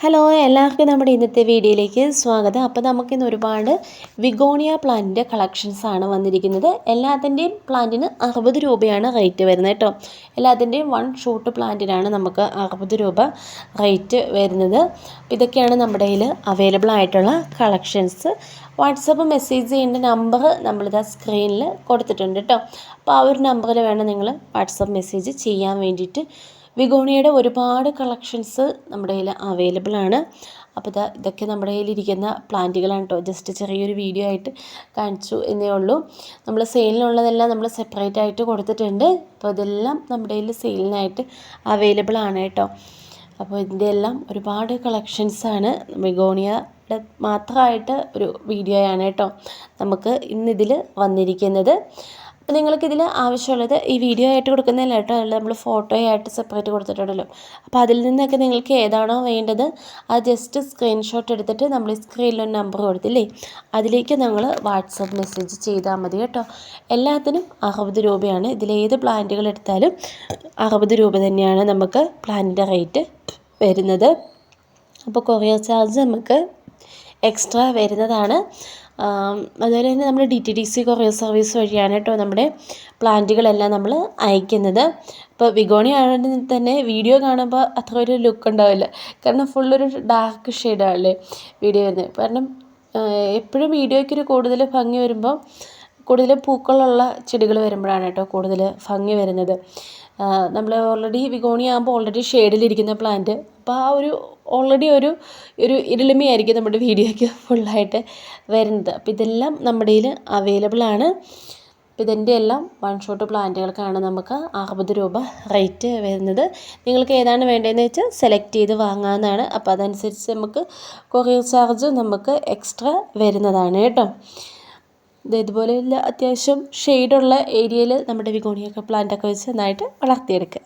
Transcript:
Hello എല്ലാവർക്കും നമ്മുടെ ഇന്നത്തെ വീഡിയോയിലേക്ക് സ്വാഗതം. അപ്പോൾ നമുക്കിന്ന് ഒരുപാട് വിഗോണിയ പ്ലാന്റിന്റെ കളക്ഷൻസ് ആണ് വന്നിരിക്കുന്നത്. എല്ലാത്തിന്റെയും പ്ലാന്റിന് അറുപത് രൂപയാണ് റേറ്റ് വരുന്നത് കേട്ടോ. എല്ലാത്തിന്റെയും വൺ ഷൂട്ട് പ്ലാന്റിനാണ് നമുക്ക് അറുപത് രൂപ റേറ്റ് വരുന്നത്. ഇതൊക്കെയാണ് നമ്മുടെ കയ്യിൽ അവൈലബിൾ ആയിട്ടുള്ള കളക്ഷൻസ് വാട്സപ്പ് മെസ്സേജ് ചെയ്യേണ്ട നമ്പർ നമ്മളിതാ സ്ക്രീനിൽ കൊടുത്തിട്ടുണ്ട് കേട്ടോ. അപ്പോൾ ആ ഒരു നമ്പറിൽ വേണം നിങ്ങൾ വാട്സപ്പ് മെസ്സേജ് ചെയ്യാൻ വേണ്ടിയിട്ട് വിഗോണിയുടെ ഒരുപാട് കളക്ഷൻസ് നമ്മുടെ കയ്യിൽ അവൈലബിൾ ആണ്. അപ്പോൾ ഇതാ ഇതൊക്കെ നമ്മുടെ കയ്യിലിരിക്കുന്ന പ്ലാന്റുകളാണ് കേട്ടോ. ജസ്റ്റ് ചെറിയൊരു വീഡിയോ ആയിട്ട് കാണിച്ചു എന്നേ ഉള്ളൂ. നമ്മൾ സെയിലിനുള്ളതെല്ലാം നമ്മൾ സെപ്പറേറ്റ് ആയിട്ട് കൊടുത്തിട്ടുണ്ട്. അപ്പോൾ ഇതെല്ലാം നമ്മുടെ കയ്യിൽ സെയിലിനായിട്ട് അവൈലബിൾ ആണ് കേട്ടോ. അപ്പോൾ ഇതിന്റെ എല്ലാം ഒരുപാട് കളക്ഷൻസാണ് വിഗോണിയയുടെ മാത്രമായിട്ട് ഒരു വീഡിയോയാണ് കേട്ടോ നമുക്ക് ഇന്നിതിൽ വന്നിരിക്കുന്നത്. അപ്പോൾ നിങ്ങൾക്കിതിൽ ആവശ്യമുള്ളത് ഈ വീഡിയോ ആയിട്ട് കൊടുക്കുന്നതല്ല കേട്ടോ. അല്ല നമ്മൾ ഫോട്ടോ ആയിട്ട് സെപ്പറേറ്റ് കൊടുത്തിട്ടുണ്ടല്ലോ. അപ്പോൾ അതിൽ നിന്നൊക്കെ നിങ്ങൾക്ക് ഏതാണോ വേണ്ടത് അത് ജസ്റ്റ് സ്ക്രീൻഷോട്ട് എടുത്തിട്ട് നമ്മൾ ഈ സ്ക്രീനിലൊരു നമ്പർ കൊടുത്തില്ലേ അതിലേക്ക് നിങ്ങൾ വാട്സപ്പ് മെസ്സേജ് ചെയ്താൽ മതി കേട്ടോ. എല്ലാത്തിനും അറുപത് രൂപയാണ്. ഇതിലേത് പ്ലാന്റുകൾ എടുത്താലും അറുപത് രൂപ തന്നെയാണ് നമുക്ക് പ്ലാന്റിന്റെ റേറ്റ് വരുന്നത്. അപ്പോൾ കൊറിയർ ചാർജ് നമുക്ക് എക്സ്ട്രാ വരുന്നതാണ്. അതുപോലെ തന്നെ നമ്മൾ D T D C courier service വഴിയാണ് കേട്ടോ നമ്മുടെ പ്ലാന്റുകളെല്ലാം നമ്മൾ അയക്കുന്നത്. ഇപ്പോൾ വിഗോണി ആണെങ്കിൽ തന്നെ വീഡിയോ കാണുമ്പോൾ അത്ര ഒരു ലുക്ക് ഉണ്ടാവില്ല. കാരണം ഫുള്ളൊരു ഡാർക്ക് ഷെയ്ഡാണല്ലേ വീഡിയോ വരുന്നത്. കാരണം എപ്പോഴും വീഡിയോയ്ക്കൊരു കൂടുതൽ ഭംഗി വരുമ്പോൾ കൂടുതൽ പൂക്കളുള്ള ചെടികൾ വരുമ്പോഴാണ് കേട്ടോ കൂടുതൽ ഭംഗി വരുന്നത്. നമ്മൾ ഓൾറെഡി വിഗോണി ആകുമ്പോൾ ഓൾറെഡി ഷെയ്ഡിലിരിക്കുന്ന പ്ലാന്റ് അപ്പോൾ ആ ഒരു ഓൾറെഡി ഒരു ഒരു ഇരുളിമയായിരിക്കും നമ്മുടെ വീഡിയോയ്ക്ക് ഫുള്ളായിട്ട് വരുന്നത്. അപ്പോൾ ഇതെല്ലാം നമ്മുടെ അവൈലബിൾ ആണ്. അപ്പോൾ ഇതിന്റെ എല്ലാം വൺ ഷോട്ട് പ്ലാന്റുകൾക്കാണ് നമുക്ക് അറുപത് രൂപ റേറ്റ് വരുന്നത്. നിങ്ങൾക്ക് ഏതാണ് വേണ്ടതെന്ന് വെച്ചാൽ സെലക്ട് ചെയ്ത് വാങ്ങാവുന്നതാണ്. അപ്പോൾ അതനുസരിച്ച് നമുക്ക് കൊറിയർ ചാർജ് നമുക്ക് എക്സ്ട്രാ വരുന്നതാണ് കേട്ടോ. ഇതുപോലെയുള്ള അത്യാവശ്യം ഷെയ്ഡുള്ള ഏരിയയിൽ നമ്മുടെ വിഗോണിയൊക്കെ പ്ലാന്റൊക്കെ വെച്ച് നന്നായിട്ട് വളർത്തിയെടുക്കുക.